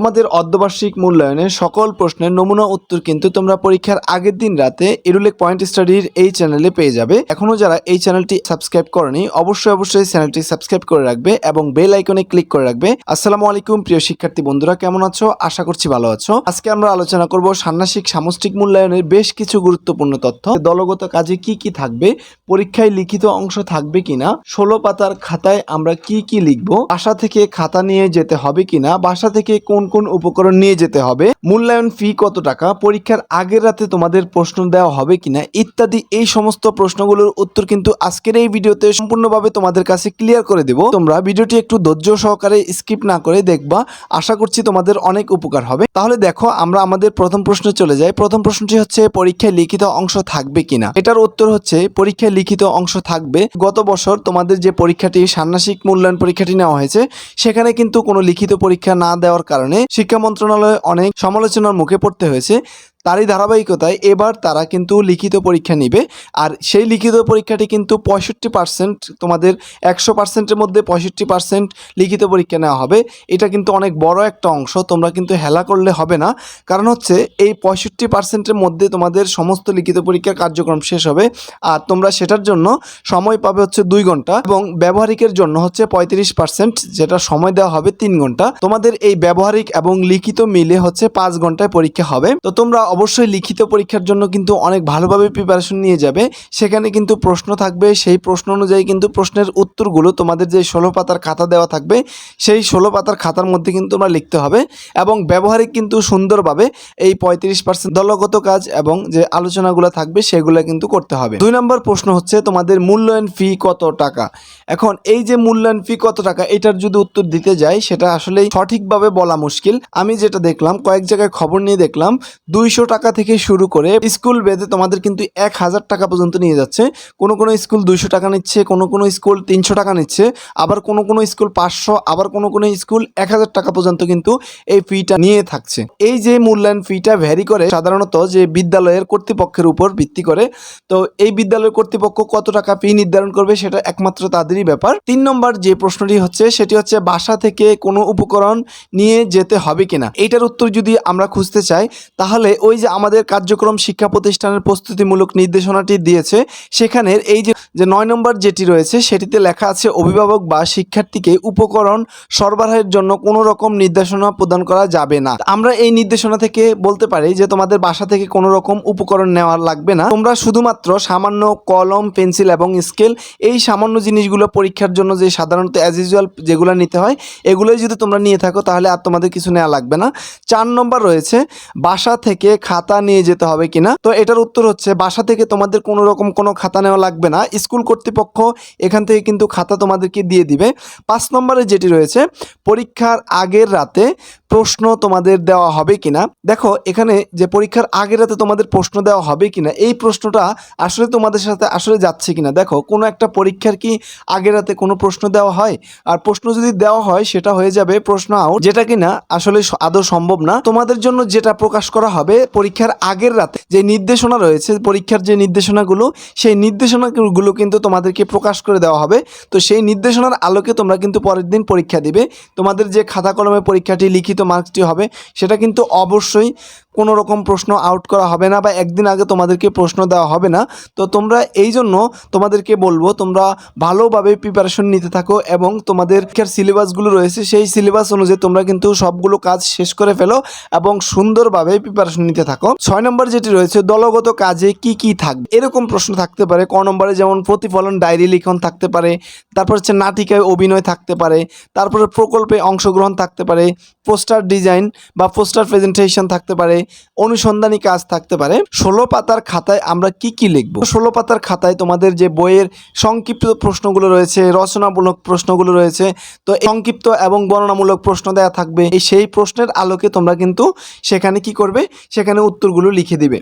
তোমাদের অর্ধবার্ষিক মূল্যায়নে সকল প্রশ্নের নমুনা উত্তর কিন্তু তোমরা পরীক্ষার আগের দিন রাতে ইরুলেক পয়েন্ট স্টাডির এই চ্যানেলে পেয়ে যাবে। এখনও যারা এই চ্যানেলটি সাবস্ক্রাইব করেনি, অবশ্যই অবশ্যই চ্যানেলটি সাবস্ক্রাইব করে রাখবে এবং বেল আইকনে ক্লিক করে রাখবে। আসসালামু আলাইকুম, প্রিয় শিক্ষার্থী বন্ধুরা, কেমন আছো? আশা করছি ভালো আছো। আজকে আমরা আলোচনা করব ষান্মাসিক সামষ্টিক মূল্যায়নের বেশ কিছু গুরুত্বপূর্ণ তথ্য। দলগত কাজে কি কি থাকবে, পরীক্ষায় লিখিত অংশ থাকবে কিনা, ষোলো পাতার খাতায় আমরা কি কি লিখব, বাসা থেকে খাতা নিয়ে যেতে হবে কিনা, বাসা থেকে কোন কোন উপকরণ নিয়ে যেতে হবে, মূল্যায়ন ফি কত টাকা, পরীক্ষার আগের রাতে তোমাদের প্রশ্ন দেওয়া হবে কিনা, ইত্যাদি এই সমস্ত প্রশ্নগুলোর উত্তর কিন্তু আজকের এই ভিডিওতে সম্পূর্ণভাবে তোমাদের কাছে ক্লিয়ার করে দেব। তোমরা ভিডিওটি একটু ধৈর্য সহকারে স্কিপ না করে দেখবা, আশা করছি তোমাদের অনেক উপকার হবে। তাহলে দেখো, আমরা আমাদের প্রথম প্রশ্নে চলে যাই। প্রথম প্রশ্নটি হচ্ছে, পরীক্ষায় লিখিত অংশ থাকবে কিনা? এটার উত্তর হচ্ছে, পরীক্ষায় লিখিত অংশ থাকবে। গত বছর তোমাদের যে পরীক্ষাটি ষান্মাসিক মূল্যায়ন পরীক্ষাটি নেওয়া হয়েছে, সেখানে কিন্তু কোনো লিখিত পরীক্ষা না দেওয়ার কারণে শিক্ষা মন্ত্রণালয়ে অনেক সমালোচনার মুখে পড়তে হয়েছে। তারই ধারাবাহিকতায় এবার তারা কিন্তু লিখিত পরীক্ষা নিবে। আর সেই লিখিত পরীক্ষাটি কিন্তু পঁয়ষট্টি পার্সেন্ট তোমাদের একশো পার্সেন্টের মধ্যে পঁয়ষট্টি পার্সেন্ট লিখিত পরীক্ষা নেওয়া হবে। এটা কিন্তু অনেক বড় একটা অংশ, তোমরা কিন্তু হেলা করলে হবে না। কারণ হচ্ছে এই পঁয়ষট্টি পার্সেন্টের মধ্যে তোমাদের সমস্ত লিখিত পরীক্ষার কার্যক্রম শেষ হবে। আর তোমরা সেটার জন্য সময় পাবে হচ্ছে দুই ঘণ্টা এবং ব্যবহারিকের জন্য হচ্ছে পঁয়ত্রিশ পার্সেন্ট যেটা সময় দেওয়া হবে তিন ঘণ্টা। তোমাদের এই ব্যবহারিক এবং লিখিত মিলে হচ্ছে পাঁচ ঘন্টায় পরীক্ষা হবে। তো তোমরা অবশ্যই লিখিত পরীক্ষার জন্য কিন্তু অনেক ভালোভাবে প্রিপারেশন নিয়ে যাবে। সেখানে কিন্তু প্রশ্ন থাকবে, সেই প্রশ্ন অনুযায়ী কিন্তু প্রশ্নের উত্তরগুলো তোমাদের যে ষোলো পাতার খাতা দেওয়া থাকবে, সেই ষোলো পাতার খাতার মধ্যে কিন্তু তোমরা লিখতে হবে এবং ব্যবহারিক কিন্তু সুন্দরভাবে এই পঁয়ত্রিশ পার্সেন্ট দলগত কাজ এবং যে আলোচনাগুলো থাকবে সেগুলো কিন্তু করতে হবে। দুই নম্বর প্রশ্ন হচ্ছে তোমাদের মূল্যায়ন ফি কত টাকা? এখন এই যে মূল্যায়ন ফি কত টাকা, এটার যদি উত্তর দিতে যাই, সেটা আসলে সঠিকভাবে বলা মুশকিল। আমি যেটা দেখলাম, কয়েক জায়গায় খবর নিয়ে দেখলাম, দুইশো টাকা থেকে শুরু করে স্কুল বেঁধে তোমাদের কিন্তু এক হাজার টাকা পর্যন্ত নিয়ে যাচ্ছে। কোনো কোনো স্কুল দুইশো টাকা নিচ্ছে, কোনো কোনো স্কুল তিনশো টাকা নিচ্ছে, আবার কোনো কোনো স্কুল পাঁচশো, আবার কোনো কোনো স্কুল এক হাজার টাকা পর্যন্ত কিন্তু এই ফিটা নিয়ে থাকছে। এই যে মূল্যায়ন ফিটা ভ্যারি করে, সাধারণত যে বিদ্যালয়ের কর্তৃপক্ষের উপর ভিত্তি করে, তো এই বিদ্যালয়ের কর্তৃপক্ষ কত টাকা ফি নির্ধারণ করবে সেটা একমাত্র তাদেরই ব্যাপার। তিন নম্বর যে প্রশ্নটি হচ্ছে, সেটি হচ্ছে বাসা থেকে কোনো উপকরণ নিয়ে যেতে হবে কিনা? এইটার উত্তর যদি আমরা খুঁজতে চাই, তাহলে ওই যে আমাদের কার্যক্রম শিক্ষা প্রতিষ্ঠানের প্রস্তুতিমূলক নির্দেশনাটি দিয়েছে সেখানের এই যে নয় নম্বর যেটি রয়েছে, সেটিতে লেখা আছে, অভিভাবক বা শিক্ষার্থীকে উপকরণ সরবরাহের জন্য কোনো রকম নির্দেশনা প্রদান করা যাবে না। আমরা এই নির্দেশনা থেকে বলতে পারি যে, তোমাদের বাসা থেকে কোনো রকম উপকরণ নেওয়া লাগবে না। তোমরা শুধুমাত্র সামান্য কলম, পেন্সিল এবং স্কেল, এই সামান্য জিনিসগুলো পরীক্ষার জন্য যে সাধারণত অ্যাজ ইউজুয়াল যেগুলো নিতে হয়, এগুলোই যদি তোমরা নিয়ে থাকো, তাহলে আর তোমাদের কিছু নেওয়া লাগবে না। চার নম্বর রয়েছে, বাসা থেকে খাতা নিয়ে যেতে হবে কিনা? তো এটার উত্তর হচ্ছে, বাসা থেকে তোমাদের কোনো রকম কোনো খাতা নেওয়া লাগবে না। স্কুল কর্তৃপক্ষ এখান থেকে কিন্তু খাতা তোমাদেরকে দিয়ে দিবে। পাঁচ নম্বরে যেটি রয়েছে, পরীক্ষার আগের রাতে প্রশ্ন তোমাদের দেওয়া হবে কিনা? দেখো, এখানে যে পরীক্ষার আগের রাতে তোমাদের প্রশ্ন দেওয়া হবে কিনা, এই প্রশ্নটা আসলে তোমাদের সাথে আসলে যাচ্ছে কিনা? দেখো, কোনো একটা পরীক্ষার কি আগের রাতে কোনো প্রশ্ন দেওয়া হয়? আর প্রশ্ন যদি দেওয়া হয়, সেটা হয়ে যাবে প্রশ্ন আউট যেটা কিনা আসলে আদৌ সম্ভব না। তোমাদের জন্য যেটা প্রকাশ করা হবে, পরীক্ষার আগের রাতে যে নির্দেশনা রয়েছে, পরীক্ষার যে নির্দেশনাগুলো, সেই নির্দেশনাগুলো কিন্তু তোমাদেরকে প্রকাশ করে দেওয়া হবে। তো সেই নির্দেশনার আলোকে তোমরা কিন্তু পরের দিন পরীক্ষা দিবে। তোমাদের যে খাতা কলমে পরীক্ষাটি লিখিত মার্কসটি হবে, সেটা কিন্তু অবশ্যই কোনো রকম প্রশ্ন আউট করা হবে না বা একদিন আগে তোমাদেরকে প্রশ্ন দেওয়া হবে না। তো তোমরা এই জন্য তোমাদেরকে বলব, তোমরা ভালোভাবে প্রিপারেশন নিতে থাকো এবং তোমাদের সিলেবাসগুলো রয়েছে, সেই সিলেবাস অনুযায়ী তোমরা কিন্তু সবগুলো কাজ শেষ করে ফেলো এবং সুন্দরভাবে প্রিপারেশন নিতে থাকো। ছয় নম্বর যেটি রয়েছে, দলগত কাজে কি কি থাকবে? এরকম প্রশ্ন থাকতে পারে, ক নম্বরে যেমন প্রতিফলন, ডায়েরি লিখন থাকতে পারে, তারপর হচ্ছে নাটিকায় অভিনয় থাকতে পারে, তারপরে প্রকল্পে অংশগ্রহণ থাকতে পারে পোস্টার ডিজাইন বা পোস্টার প্রেজেন্টেশন থাকতে পারে, অনুসন্ধানী কাজ থাকতে পারে। ষোলো পাতার খাতায় আমরা কি কি লিখব? ষোলো পাতার খাতায় তোমাদের যে বইয়ের সংক্ষিপ্ত প্রশ্নগুলো রয়েছে, রচনামূলক প্রশ্নগুলো রয়েছে, তো সংক্ষিপ্ত এবং বর্ণনামূলক প্রশ্ন দেওয়া থাকবে। এই সেই প্রশ্নের আলোকে তোমরা কিন্তু সেখানে কি করবে? সেখানে উত্তরগুলো লিখে দিবে।